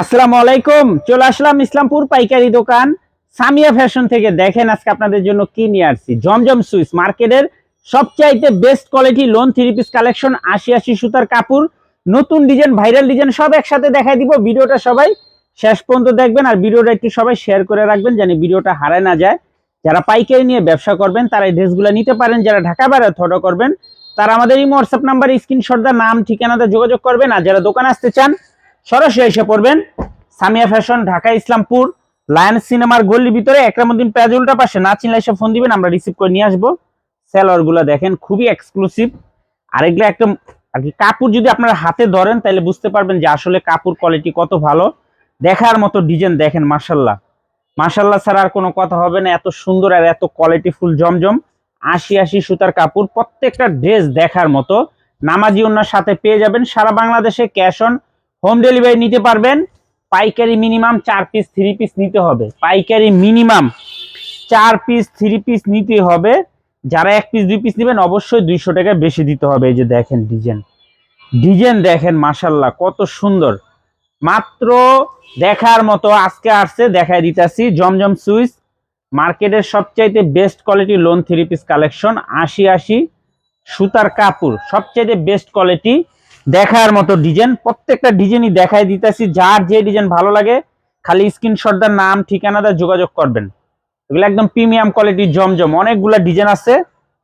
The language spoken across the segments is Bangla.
আসসালামু আলাইকুম, চলে আসলাম ইসলামপুর পাইকারি দোকান সামিয়া ফ্যাশন থেকে। দেখেন আজকে আপনাদের জন্য কি নিয়ে আসছি? জমজম সুইস, মার্কেটের সবচাইতে best quality lawn three piece collection আশি আশি সুতার কাপড়, নতুন ডিজাইন ভাইরাল ডিজাইন সব একসাথে দেখাই দিব। ভিডিওটা সবাই শেষ পর্যন্ত দেখবেন আর ভিডিওটা একটু সবাই শেয়ার করে রাখবেন জানি ভিডিওটা হারায় না যায়। যারা পাইকারি নিয়ে ব্যবসা করবেন, তারা এই ড্রেসগুলো নিতে পারেন। যারা ঢাকা বাইরে থটো করবেন, তারা আমাদের এই হোয়াটসঅ্যাপ নাম্বার স্ক্রিনশট দা নাম, ঠিকানাতে যোগাযোগ করবেন। আর যারা দোকানে আসতে চান সরাসরি এসে পড়বেন সামিয়া ফ্যাশন, ঢাকা, ইসলামপুর লায়ন সিনেমার গল্লির ভিতরে। একরামুদ্দিন পেঁয়াজ উল্টা পাশে না চিনলে এসে ফোন দিবেন, আমরা রিসিভ করে নিয়ে আসব। সেলরগুলো দেখেন, খুবই এক্সক্লুসিভ আর এগুলো একদম, আর কি, কাপড় যদি আপনারা হাতে ধরেন, তাহলে বুঝতে পারবেন যে আসলে কাপড় কোয়ালিটি কত ভালো। দেখার মতো ডিজাইন দেখেন মার্শাল্লাহ মার্শাল্লাহ ছাড়া আর কোনো কথা হবে না, এত সুন্দর আর এত কোয়ালিটি ফুল জমজম। আশি আশি সুতার কাপড়, প্রত্যেকটা ড্রেস দেখার মতো। নামাজি ওনার সাথে পেয়ে যাবেন, সারা বাংলাদেশে ক্যাশ অন হোম ডেলিভারি নিতে পারবেন। পাইকারি মিনিমাম চার পিস থ্রি পিস নিতে হবে। পাইকারি মিনিমাম চার পিস থ্রি পিস নিতে হবে। যারা এক পিস দুই পিস নেবেন, অবশ্যই দুইশো টাকা বেশি দিতে হবে। এই যে দেখেন ডিজাইন ডিজাইন দেখেন মাসাল্লাহ কত সুন্দর। মাত্র দেখার মতো আজকে আসছে, দেখায় দিতেছি। জমজম সুইচ, মার্কেটের সবচাইতে best quality lawn three piece collection আশি আশি। সুতার কাপড়, সবচাইতে বেস্ট কোয়ালিটি দেখার মতো ডিজাইন প্রত্যেকটা ডিজাইনই দেখায় দিতেছি। যার যে ডিজাইন ভালো লাগে, খালি স্ক্রিনশটদার নাম ঠিকানাটা যোগাযোগ করবেন। এগুলো একদম প্রিমিয়াম কোয়ালিটির জমজম। অনেকগুলা ডিজাইন আছে।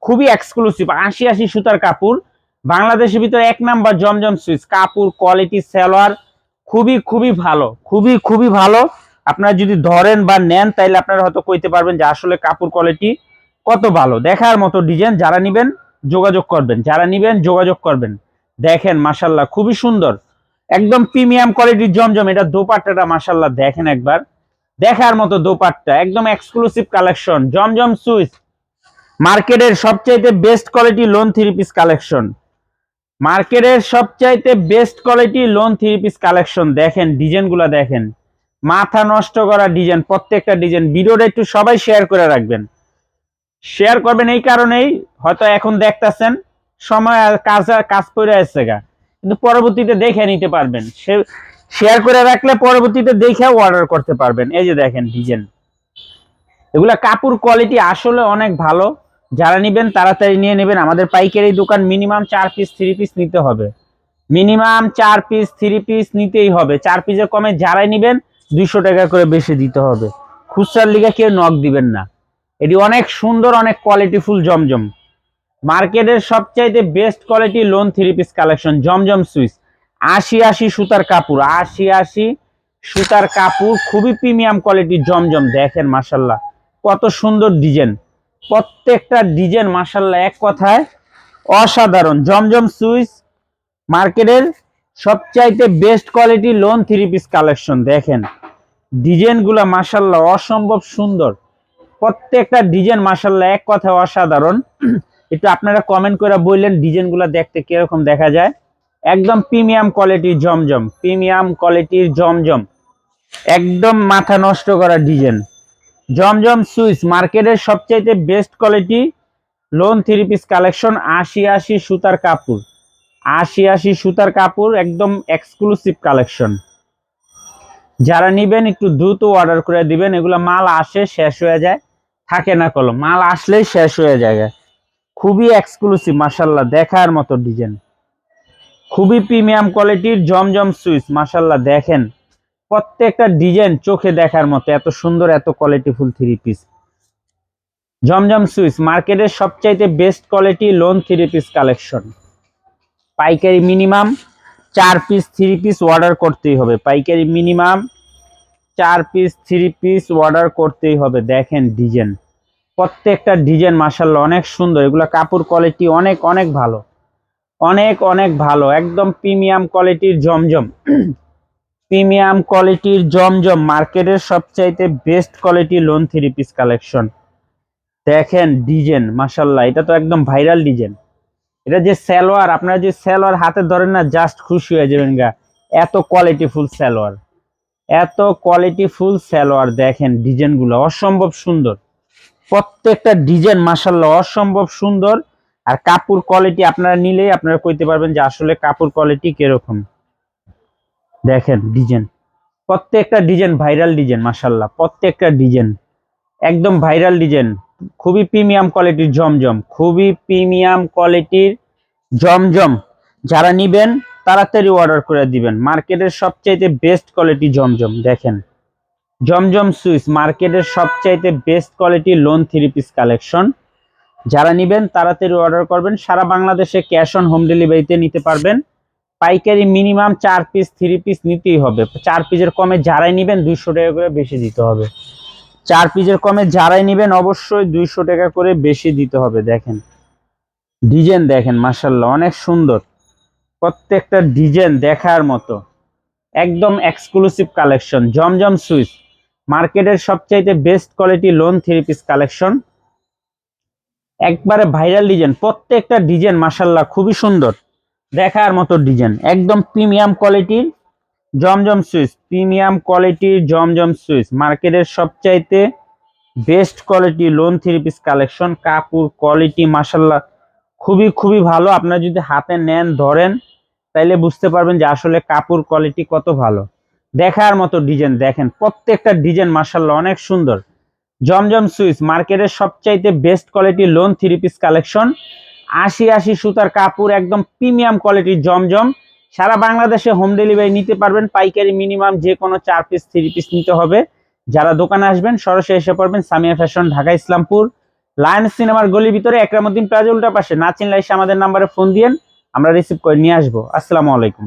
খুবই এক্সক্লুসিভ আশি আশি সুতার কাপড়। বাংলাদেশের ভিতরে এক নাম্বার জমজম সুইচ কাপড় কোয়ালিটি সেলোয়ার খুবই খুবই ভালো। খুবই খুবই ভালো। আপনারা যদি ধরেন বা নেন, তাইলে আপনারা হয়তো কইতে পারবেন যে আসলে কাপড় কোয়ালিটি কত ভালো। দেখার মতো ডিজাইন যারা নিবেন, যোগাযোগ করবেন। যারা নিবেন, যোগাযোগ করবেন। দেখেন মাসাল্লাহ খুবই সুন্দর। একদম প্রিমিয়াম কোয়ালিটির জমজম, এটা দোপাট্টাটা মাসাল্লাহ দেখেন একবার। দেখার মতো দোপাট্টা, একদম এক্সক্লুসিভ কালেকশন জমজম সুইচ। মার্কেটের সবচাইতে best quality lawn three piece collection মার্কেটের সবচাইতে best quality lawn three piece collection দেখেন, ডিজাইনগুলো দেখেন। মাথা নষ্ট করা ডিজাইন, প্রত্যেকটা ডিজাইন। ভিডিওটা একটু সবাই শেয়ার করে রাখবেন। শেয়ার করবেন এই কারণেই, হয়তো এখন দেখতেছেন। সময় আর কাজ কাজ করে আসছে গা। কিন্তু পরবর্তীতে দেখে নিতে পারবেন। সে শেয়ার করে রাখলে পরবর্তীতে দেখে অর্ডার করতে পারবেন। এই যে দেখেন ডিজাইন। এগুলা কাপড় কোয়ালিটি আসলে অনেক ভালো। যারা নেবেন তাড়াতাড়ি নিয়ে নেবেন। আমাদের পাইকারি দোকান মিনিমাম চার পিস থ্রি পিস নিতে হবে। মিনিমাম চার পিস থ্রি পিস নিতেই হবে। চার পিসের কমে যারাই নেবেন, দুইশো টাকা করে বেশি দিতে হবে। খুচরার লিগে কেউ নখ দিবেন না। এটি অনেক সুন্দর, অনেক কোয়ালিটিফুল জমজম। মার্কেটের সবচাইতে best quality lawn three piece collection Zamzam Swiss. আশি আশি সুতার কাপড়, আশি আশি সুতার কাপড়, খুবই প্রিমিয়াম কোয়ালিটি জমজম, দেখেন মাসাল্লাহ কত সুন্দর ডিজাইন প্রত্যেকটা ডিজাইন মাসাল্লাহ এক কথায় অসাধারণ। জমজম সুইচ মার্কেটের সবচাইতে best quality lawn three piece collection দেখেন। ডিজাইনগুলো মাসাল্লাহ অসম্ভব সুন্দর। প্রত্যেকটা ডিজাইন মাসাল্লাহ এক কথায় অসাধারণ। একটু আপনারা কমেন্ট করে বললেন ডিজাইনগুলো দেখতে কীরকম দেখা যায়। একদম প্রিমিয়াম কোয়ালিটির জমজম প্রিমিয়াম কোয়ালিটির জমজম। একদম মাথা নষ্ট করা ডিজাইন জমজম সুইচ, মার্কেটের সবচাইতে best quality lawn three piece collection আশি আশি সুতার কাপড়। আশি আশি সুতার কাপড়, একদম এক্সক্লুসিভ কালেকশন যারা নিবেন, একটু দ্রুত অর্ডার করে দিবেন। এগুলো মাল আসে, শেষ হয়ে যায়। থাকে না কলম, মাল আসলেই শেষ হয়ে যায়। খুবই এক্সক্লুসিভ মাসাল্লাহ দেখার মতো ডিজাইন খুবই প্রিমিয়াম কোয়ালিটির জমজম সুইচ মাসাল্লাহ দেখেন। প্রত্যেকটা ডিজাইন চোখে দেখার মতো, এত সুন্দর, এত qualityful three piece Zamzam Swiss, মার্কেটের সবচাইতে best quality lawn three piece collection পাইকারি মিনিমাম চার পিস থ্রি পিস অর্ডার করতেই হবে। পাইকারি মিনিমাম চার পিস থ্রি পিস অর্ডার করতেই হবে, দেখেন ডিজাইন প্রত্যেকটা ডিজাইন মাসাল্লাহ অনেক সুন্দর। এগুলো কাপড় কোয়ালিটি অনেক অনেক ভালো। অনেক অনেক ভালো। একদম প্রিমিয়াম কোয়ালিটির জমজম। প্রিমিয়াম কোয়ালিটির জমজম। মার্কেটের সবচাইতে best quality lawn three piece collection দেখেন ডিজাইন মাসাল্লাহ এটা তো একদম ভাইরাল ডিজাইন এটা যে সালোয়ার, আপনারা যে সালোয়ার হাতে ধরেন না জাস্ট খুশি হয়ে যাবেন গা। এত কোয়ালিটি ফুল সালোয়ার। এত কোয়ালিটি ফুল সালোয়ার। দেখেন ডিজাইনগুলো অসম্ভব সুন্দর। প্রত্যেকটা ডিজাইন মাসাল্লাহ অসম্ভব সুন্দর। আর কাপড় কোয়ালিটি আপনারা নিলেই আপনারা কইতে পারবেন যে আসলে কাপড় কোয়ালিটি কীরকম। দেখেন ডিজাইন। প্রত্যেকটা ডিজাইন ভাইরাল ডিজাইন মাসাল্লাহ প্রত্যেকটা ডিজাইন। একদম ভাইরাল ডিজাইন। খুবই প্রিমিয়াম কোয়ালিটির জমজম, খুবই প্রিমিয়াম কোয়ালিটির জমজম। যারা নিবেন, তাড়াতাড়ি অর্ডার করে দিবেন। মার্কেটের সবচাইতে বেস্ট কোয়ালিটি জমজম, দেখেন। জমজম সুইচ মার্কেটের সবচাইতে best quality lawn three piece collection যারা নিবেন, তাড়াতাড়ি অর্ডার করবেন। সারা বাংলাদেশে ক্যাশ অন হোম ডেলিভারিতে নিতে পারবেন। পাইকারি মিনিমাম চার পিস থ্রি পিস নিতেই হবে। চার পিসের কমে যারাই নিবেন, দুইশো টাকা করে বেশি দিতে হবে। চার পিসের কমে যারাই নিবেন, অবশ্যই দুইশো টাকা করে বেশি দিতে হবে। দেখেন, ডিজাইন দেখেন মাসাল্লাহ অনেক সুন্দর। প্রত্যেকটা ডিজাইন দেখার মতো। একদম এক্সক্লুসিভ কালেকশন জমজম সুইচ। মার্কেটের সবচাইতে best quality lawn three piece collection একবারে ভাইরাল ডিজাইন প্রত্যেকটা ডিজাইন মাসাল্লাহ খুবই সুন্দর। দেখার মতো ডিজাইন একদম প্রিমিয়াম কোয়ালিটির জমজম সুইচ প্রিমিয়াম কোয়ালিটির জমজম সুইচ। মার্কেটের সবচাইতে best quality lawn three piece collection কাপড় কোয়ালিটি মাসাল্লাহ খুবই খুবই ভালো। আপনারা যদি হাতে নেন, ধরেন, তাইলে বুঝতে পারবেন যে আসলে কাপড় কোয়ালিটি কত ভালো। দেখার মতো ডিজাইন দেখেন, প্রত্যেকটা ডিজাইন মাসাল্লাহ অনেক সুন্দর। জমজম সুইচ, মার্কেটের সবচাইতে best quality lawn three piece collection আশি আশি সুতার কাপড়, একদম প্রিমিয়াম কোয়ালিটির জমজম। সারা বাংলাদেশে হোম ডেলিভারি নিতে পারবেন, পাইকারি মিনিমাম যে কোনো চার পিস থ্রি পিস নিতে হবে। যারা দোকানে আসবেন, সরাসরি এসে পড়বেন সামিয়া ফ্যাশন ঢাকা ইসলামপুর। লায়ন সিনেমার গলির ভিতরে, একরামুদ্দিন প্লাজা উল্টা পাশে। না চিনলে এসে আমাদের নাম্বারে ফোন দিয়েন, আমরা রিসিভ করে নিয়ে আসব। আসসালামু আলাইকুম।